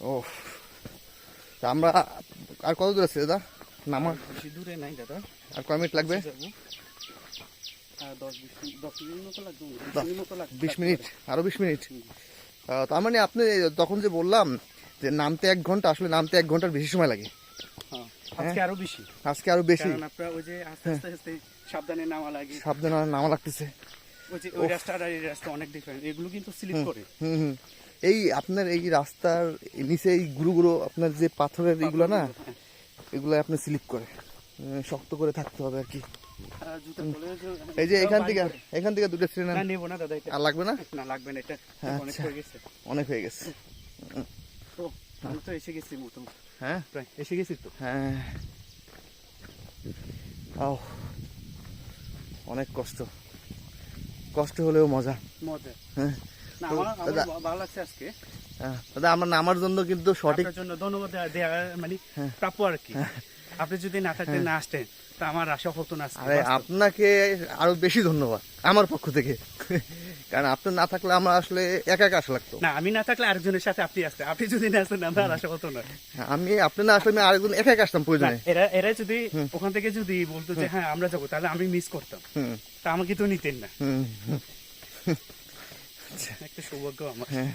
ও তা আমরা আর কত দূর আছে দাদা? নামা বেশি দূরে নাই দাদা। আর কয় মিনিট লাগবে? দশ বিশ মিনিট- লাগবে। বিশ মিনিট তার মানে আপনি তখন যে বললাম যে নামতে এক ঘণ্টা আসলে নামতে এক ঘণ্টার বেশি সময় লাগে। হ্যাঁ আজকে আরও বেশি। আজকে আরও বেশি। কারণ ওই যে আস্তে আস্তে আস্তে সাবধানে নামা লাগে। সাবধানে নামা লাগতেছে। ওই যে ওই রাস্তা আর এই রাস্তা অনেক ডিফারেন্ট এগুলো কিন্তু স্লিপ করে। হুম হুম। এই আপনার এই রাস্তার নিচে এই গুরুগুলো আপনার যে পাথরের এইগুলো না হ্যাঁ। এগুলো আপনি স্লিপ করে শক্ত করে থাকতে হবে আর কি। আর জুতা পরে যে- এই যে এখান থেকে এখান থেকে দুটো ছিঁড়ে না নেব না দাদা আর লাগবে না? না লাগবে না এটা অনেক আচ্ছা। হয়ে গেছে। অনেক হয়ে গেছে। তো আমি তো এসে গেছি মোটামুটি। হ্যাঁ? প্রায় এসে গেছি তো। হ্যাঁ। ও অনেক কষ্ট। কষ্ট হলেও মজা। মজা। হ্যাঁ। দাদা- হ্যাঁ, আমার নামার জন্য কিন্তু সঠিক জন্য ধন্যবাদ দেয়া- মানে হ্যাঁ। প্রাপ্য আর কি। আপনি যদি না থাকতেন না আসতেন তা আমার আশা হতো না আরে আপনাকে আরও বেশি ধন্যবাদ আমার পক্ষ থেকে। কারণ আপনি না থাকলে আমার আসলে একা একা আসা লাগতো। না আমি না থাকলে আরেকজনের সাথে আপনি আসতেন আপনি যদি না আসতেন আমার আশা হতো না। আমি আপনি না আসলে আমি আরেকজন একা একা আসতাম প্রয়োজনে। এরা এরা যদি ওখান থেকে যদি বলতো যে হ্যাঁ আমরা যাব তাহলে আমি মিস করতাম। তা আমাকে তো নিতেন না। একটা সৌভাগ্য আমার। হ্যাঁ।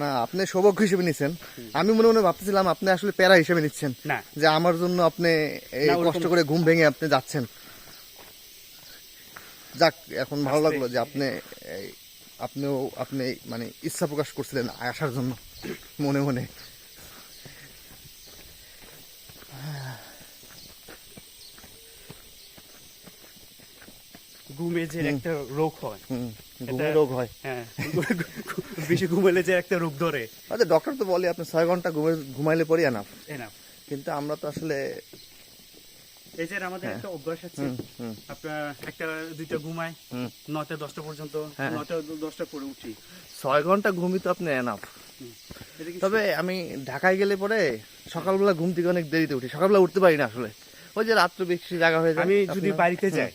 না আপনি সৌভাগ্য হিসেবে নিচ্ছেন আমি মনে মনে ভাবতেছিলাম আপনি আসলে প্যারা হিসেবে নিচ্ছেন। যে আমার জন্য আপনি কষ্ট করে ঘুম ভেঙে আপনি যাচ্ছেন। যাক এখন ভালো লাগল যে আপনি আপনিও আপনি মানে ইচ্ছা প্রকাশ করছিলেন আসার জন্য মনে মনে। ঘুমে যে একটা রোগ হয়। রোগ হয়। হ্যাঁ বেশি ঘুমালে যে একটা রোগ ধরে। আচ্ছা ডক্টর তো বলে আপনি ছয় ঘণ্টা ঘুমে ঘুমাইলে পরে এনাফ কিন্তু আমরা তো আসলে এই যে আমাদের একটা অভ্যাস আছে আপনার একটা দুইটা ঘুমায় হুম। নয়টা দশটা পর্যন্ত হ্যাঁ। নয়টা দশটা পরে উঠি। ছয় ঘণ্টা ঘুমই তো আপনি এনাফ তবে আমি ঢাকায় গেলে পরে সকালবেলা ঘুম থেকে অনেক দেরিতে উঠি। সকালবেলা উঠতে পারি না আসলে। ওই যে রাত্রে বেশি জায়গা হয়ে যায় আমি যদি বাড়িতে যাই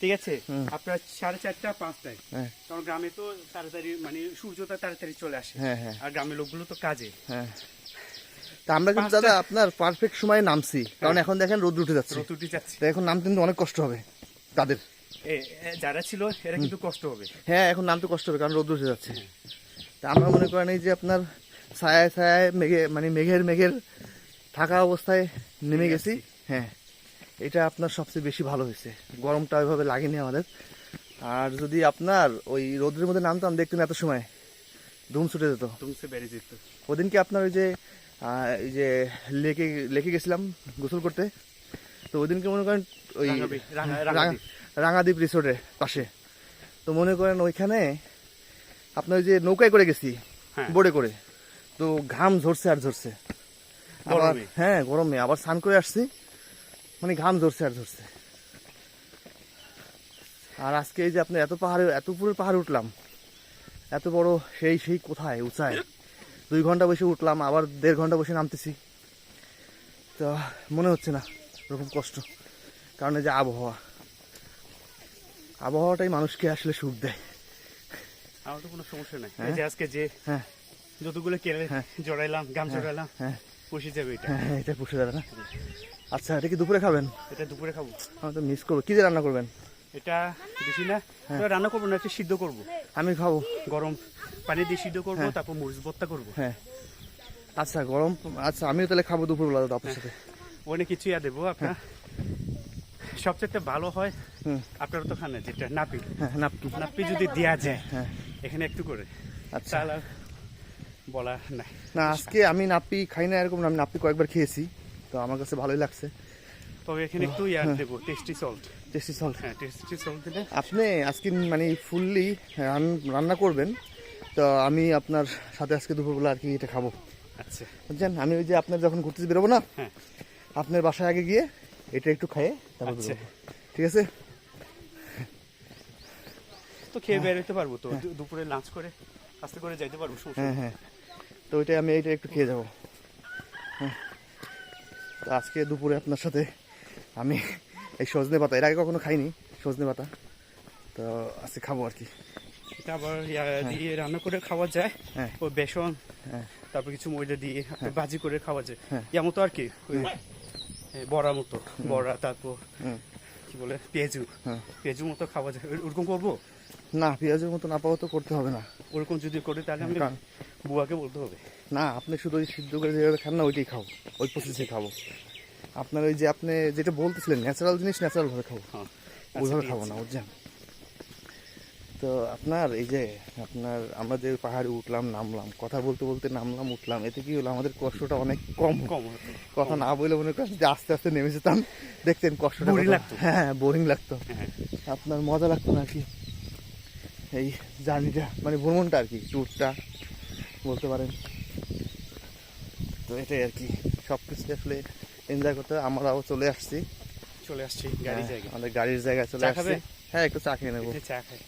ঠিক আছে? আপনার সাড়ে চারটা পাঁচটায়। হ্যাঁ। কারণ গ্রামে তো তাড়াতাড়ি মানে সূর্যটা তাড়াতাড়ি চলে আসে। হ্যাঁ হ্যাঁ। আর গ্রামের লোকগুলো তো কাজে। হ্যাঁ। তা আমরা কিন্তু দাদা আপনার পারফেক্ট সময়ে নামছি। কারণ এখন দেখেন রোদ উঠে যাচ্ছে। রোদ উঠে যাচ্ছে। এখন নামতে কিন্তু অনেক কষ্ট হবে তাদের। যারা ছিল এরা কিন্তু কষ্ট হবে। হ্যাঁ এখন নামতে কষ্ট হবে কারণ রোদ উঠে যাচ্ছে। তা আমরা মনে করেন এই যে আপনার ছায়ায় ছায়ায় মেঘে মানে মেঘের মেঘের থাকা অবস্থায় নেমে গেছি। হ্যাঁ। এটা আপনার সবচেয়ে বেশি ভালো হয়েছে। গরমটা ওইভাবে লাগেনি আমাদের। আর যদি আপনার ওই রোদের মধ্যে নামতাম দেখতেন এত সময় ধুম ছুটে যেত। তুমসে বেড়ে যেত। ওদিনকে আপনার ওই যে এই যে লেকে লেকে গেছিলাম গোসল করতে। তো ওদিনকে মনে করেন ওই রাঙাদ্বীপ। রিসোর্টের পাশে। তো মনে করেন ওইখানে আপনার ওই যে নৌকায় করে গেছি হ্যাঁ। বোর্ডে করে। তো ঘাম ঝরছে আর ঝরছে। আবার হ্যাঁ গরমে। আবার স্নান করে আসছি। মানে ঘাম ঝরছে আর ঝরছে। আর আজকে এই যে আপনি এত পাহাড়ে এত উপরে পাহাড়ে উঠলাম এত বড় সেই সেই কোথায় উঁচায়? দুই ঘণ্টা বসে উঠলাম আবার দেড় ঘণ্টা বসে নামতেছি। তো মনে হচ্ছে না ওরকম কষ্ট কারণ এই যে আবহাওয়া। আবহাওয়াটাই মানুষকে আসলে সুখ দেয়। আমার তো কোনো সমস্যা নাই। হ্যাঁ? যে আজকে যে হ্যাঁ। যতগুলো কেড়ে হ্যাঁ। জড়াইলাম গাম জড়াইলাম হ্যাঁ। পুষে যাবে এটা। হ্যাঁ এটা পুষে যাবে না? আচ্ছা এটা কি দুপুরে খাবেন? এটা দুপুরে খাব। আমি তো মিস করব। কি দিয়ে রান্না করবেন? এটা বেশি না হ্যাঁ। রান্না করব না একটু সিদ্ধ করব। আমি খাব। গরম পানি দিয়ে সিদ্ধ করব হ্যাঁ। তারপর মরিচ ভর্তা করব। হ্যাঁ। আচ্ছা গরম আচ্ছা আমিও তাহলে খাব দুপুরবেলা দাদা আপনার সাথে। অনেক কিছু ইয়া দেবো আপনার। সবচেয়ে ভালো হয় আপনার তো খানে যেটা নাপি নাপকি। নাপি যদি দেওয়া যায় এখানে একটু করে। আচ্ছা। বলা নাই। না আজকে আমি নাপ্পি খাই না এরকম আমি নাপ্পি কয়েকবার খেয়েছি তো আমার কাছে ভালোই লাগছে। তবে এখানে একটু ইয়ার হ্যাঁ। দেবো টেস্টি সল্ট টেস্টি সল্ট হ্যাঁ টেস্টি সল্ট দিলে। আপনি আজকে মানে ফুললি রান্না করবেন তো আমি আপনার সাথে আজকে দুপুরবেলা আর কি এটা খাব। আচ্ছা। বুঝছেন? আমি ওই যে আপনার যখন ঘুরতে বেরোবো না হ্যাঁ। আপনার বাসায় আগে গিয়ে এটা একটু খাইয়ে তারপর আচ্ছা। ঠিক আছে? তো খেয়ে বেরোতে পারব তো দুপুরে লাঞ্চ করে আস্তে করে যাইতে পারব হ্যাঁ হ্যাঁ। তো ওইটাই আমি এইটা একটু খেয়ে যাব। হ্যাঁ। তো আজকে দুপুরে আপনার সাথে আমি এই সজনে পাতা এর আগে কখনো খাইনি সজনে পাতা। তো আজকে খাব আর কি। এটা আবার ইয়া দিয়ে রান্না করে খাওয়া যায়। হ্যাঁ। ও বেসন হ্যাঁ। তারপর কিছু ময়দা দিয়ে ভাজি করে খাওয়া যায়। হ্যাঁ। যেমন তো আর কি বড়া মতো। বড়া তারপর। কি বলে পেঁয়াজু। হ্যাঁ। পেঁয়াজু মতো খাওয়া যায়। ওরকম করব? না পেঁয়াজের মতন আপাতত করতে হবে না। ওরকম যদি করে তাহলে আমি বুয়াকে বলতে হবে। না আপনি শুধু ওই সিদ্ধ করে যেভাবে খান না ওইটাই খাব। ওই প্রসেসে খাব। আপনার ওই যে আপনি যেটা বলতেছিলেন ন্যাচারাল জিনিস ন্যাচারাল ভাবে খাব। হ্যাঁ ওইভাবে খাব না বুঝছেন? তো আপনার এই যে আপনার আমরা যে পাহাড়ে উঠলাম নামলাম কথা বলতে বলতে নামলাম উঠলাম এতে কি হলো আমাদের কষ্টটা অনেক কম। কম। কথা না বলে মনে করেন যে আস্তে আস্তে নেমে যেতাম। দেখতেন কষ্টটা লাগতো। হ্যাঁ বোরিং লাগতো। হ্যাঁ। আপনার মজা লাগতো না কি? এই জার্নিটা মানে ভ্রমণটা আর কি ট্যুরটা বলতে পারেন। তো এটাই আর কি সব কিছু আসলে এনজয় করতে হয়। আমরাও চলে আসছি। চলে আসছি গাড়ির জায়গায়। জায়গা আমাদের গাড়ির জায়গায় চলে আসছি। হ্যাঁ একটু চা খেয়ে নেব। চা খাই।